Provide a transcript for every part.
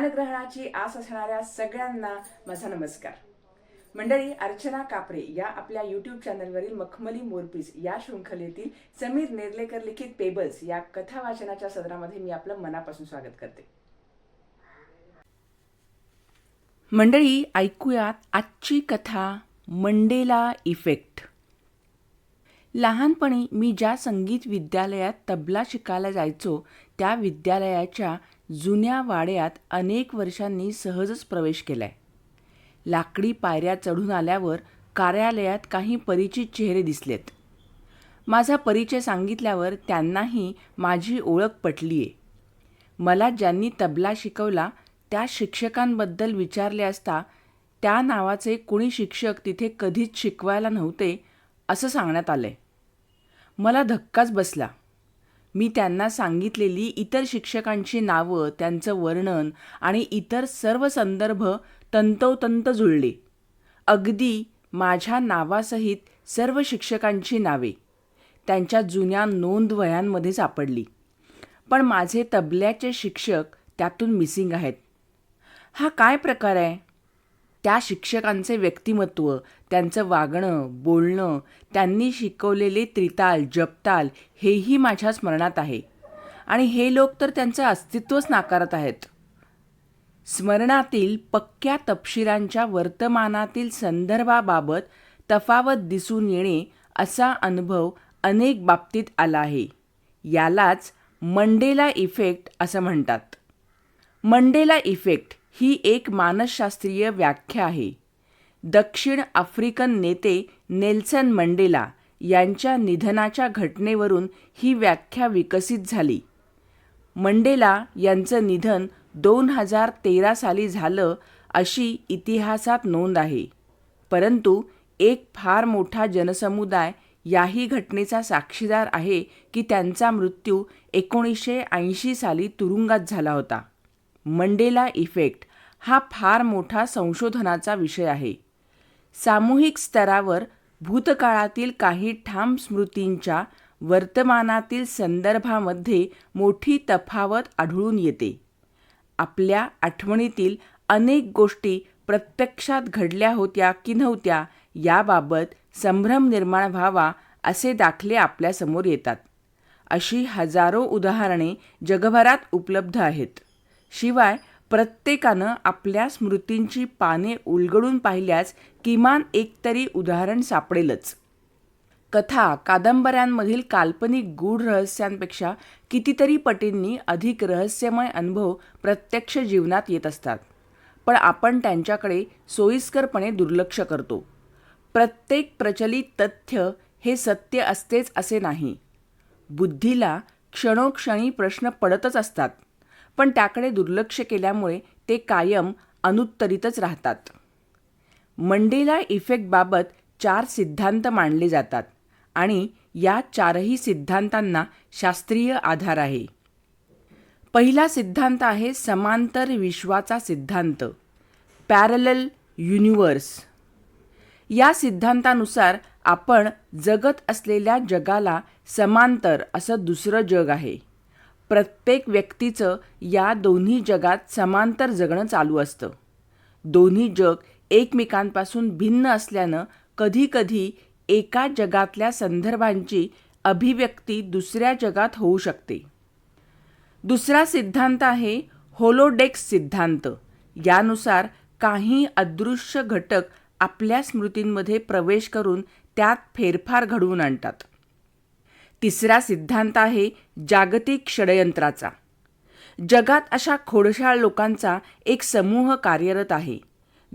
ज्ञानग्रहणाची आस असणाऱ्या सगळ्यांना माझा नमस्कार. मंडळी अर्चना कापरे या आपल्या यूट्यूब चॅनलवरील मखमली मोरपीस या शृंखलेतील समीर नेर्लेकर लिखित पेबल्स या कथा वाचनाच्या सदरामध्ये मी आपलं मनापासून स्वागत करते. मंडळी ऐकूयात आजची कथा मंडेला इफेक्ट. लहानपणी मी ज्या संगीत विद्यालयात तबला शिकायला जायचो त्या विद्यालयाच्या जुन्या वाड्यात अनेक वर्षांनी सहजच प्रवेश केलाय. लाकडी पायऱ्या चढून आल्यावर कार्यालयात काही परिचित चेहरे दिसलेत. माझा परिचय सांगितल्यावर त्यांनाही माझी ओळख पटली आहे मला ज्यांनी तबला शिकवला त्या शिक्षकांबद्दल विचारले असता त्या नावाचे कुणी शिक्षक तिथे कधीच शिकवायला नव्हते असं सांगण्यात आलंय. मला धक्काच बसला. मी त्यांना सांगितलेली इतर शिक्षकांची नावं त्यांचं वर्णन आणि इतर सर्व संदर्भ तंतोतंत जुळले. अगदी माझ्या नावासहित सर्व शिक्षकांची नावे. त्यांच्या जुन्या नोंदवयांमध्ये सापडली. पण माझे तबल्याचे शिक्षक त्यातून मिसिंग आहेत. हा काय प्रकार आहे? त्या शिक्षकांचे व्यक्तिमत्व त्यांचं वागणं बोलणं त्यांनी शिकवलेले त्रिताल जपताल हेही माझ्या स्मरणात आहे. आणि हे लोक तर त्यांचं अस्तित्वच नाकारत आहेत. स्मरणातील पक्क्या तपशिलांच्या वर्तमानातील संदर्भाबाबत तफावत दिसून येणे असा अनुभव अनेक बाबतीत आला आहे. यालाच मंडेला इफेक्ट असं म्हणतात. मंडेला इफेक्ट ही एक मानसशास्त्रीय व्याख्या आहे. दक्षिण आफ्रिकन नेते नेल्सन मंडेला यांच्या निधनाच्या घटनेवरून ही व्याख्या विकसित झाली. मंडेला यांचं निधन दोन हजार तेरा साली झालं अशी इतिहासात नोंद आहे. परंतु एक फार मोठा जनसमुदाय याही घटनेचा साक्षीदार आहे की त्यांचा मृत्यू एकोणीसशे ऐंशी साली तुरुंगात झाला होता. मंडेला इफेक्ट हा फार मोठा संशोधनाचा विषय आहे. सामूहिक स्तरावर भूतकाळातील काही ठाम स्मृतींच्या वर्तमानातील संदर्भामध्ये मोठी तफावत आढळून येते. आपल्या आठवणीतील अनेक गोष्टी प्रत्यक्षात घडल्या होत्या की नव्हत्या याबाबत संभ्रम निर्माण व्हावा असे दाखले आपल्यासमोर येतात. अशी हजारो उदाहरणे जगभरात उपलब्ध आहेत. शिवाय प्रत्येकानं आपल्या स्मृतींची पाने उलगडून पाहिल्यास किमान एकतरी उदाहरण सापडेलच. कथा कादंबऱ्यांमधील काल्पनिक गूढ रहस्यांपेक्षा कितीतरी पटींनी अधिक रहस्यमय अनुभव प्रत्यक्ष जीवनात येत असतात. पण आपण त्यांच्याकडे सोयीस्करपणे दुर्लक्ष करतो. प्रत्येक प्रचलित तथ्य हे सत्य असतेच असे नाही. बुद्धीला क्षणोक्षणी प्रश्न पडतच असतात. पण त्याकडे दुर्लक्ष केल्यामुळे ते कायम अनुत्तरितच राहतात. मंडेला इफेक्टबाबत चार सिद्धांत मांडले जातात आणि या चारही सिद्धांतांना शास्त्रीय आधार आहे. पहिला सिद्धांत आहे समांतर विश्वाचा सिद्धांत पॅरलल युनिवर्स या सिद्धांतानुसार आपण जगत असलेल्या जगाला समांतर असं दुसरं जग आहे. प्रत्येक व्यक्तीचं या दोन्ही जगात समांतर जगणं चालू असतं. दोन्ही जग एकमेकांपासून भिन्न असल्यानं कधीकधी एका जगातल्या संदर्भांची अभिव्यक्ती दुसऱ्या जगात होऊ शकते. दुसरा सिद्धांत आहे होलोडेक्स सिद्धांत. यानुसार काही अदृश्य घटक आपल्या स्मृतींमध्ये प्रवेश करून त्यात फेरफार घडवून आणतात. तिसरा सिद्धांत आहे जागतिक षडयंत्राचा. जगात अशा खोडशाळ लोकांचा एक समूह कार्यरत आहे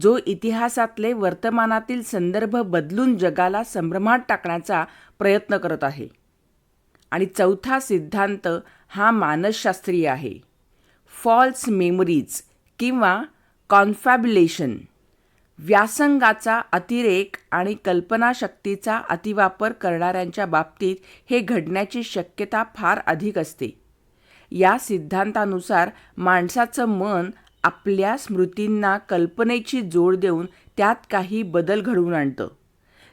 जो इतिहासातले वर्तमानातील संदर्भ बदलून जगाला संभ्रमात टाकण्याचा प्रयत्न करत आहे. आणि चौथा सिद्धांत हा मानसशास्त्रीय आहे. फॉल्स मेमरीज किंवा कॉन्फॅब्युलेशन व्यासंगाचा अतिरेक आणि कल्पनाशक्तीचा अतिवापर करणाऱ्यांच्या बाबतीत हे घडण्याची शक्यता फार अधिक असते. या सिद्धांतानुसार माणसाचं मन आपल्या स्मृतींना कल्पनेची जोड देऊन त्यात काही बदल घडवून आणतं.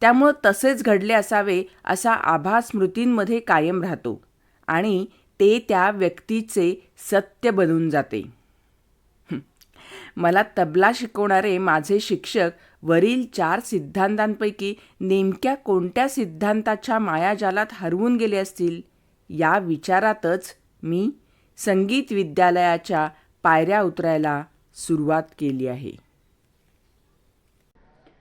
त्यामुळं तसेच घडले असावे असा आभास स्मृतींमध्ये कायम राहतो आणि ते त्या व्यक्तीचे सत्य बनून जाते. मला तबला शिकवणारे माझे शिक्षक वरील चार सिद्धांतांपैकी नेमक्या कोणत्या सिद्धांताच्या मायाजालात हरवून गेले असतील? या विचारातच मी संगीत विद्यालयाच्या पायऱ्या उतरायला सुरुवात केली आहे.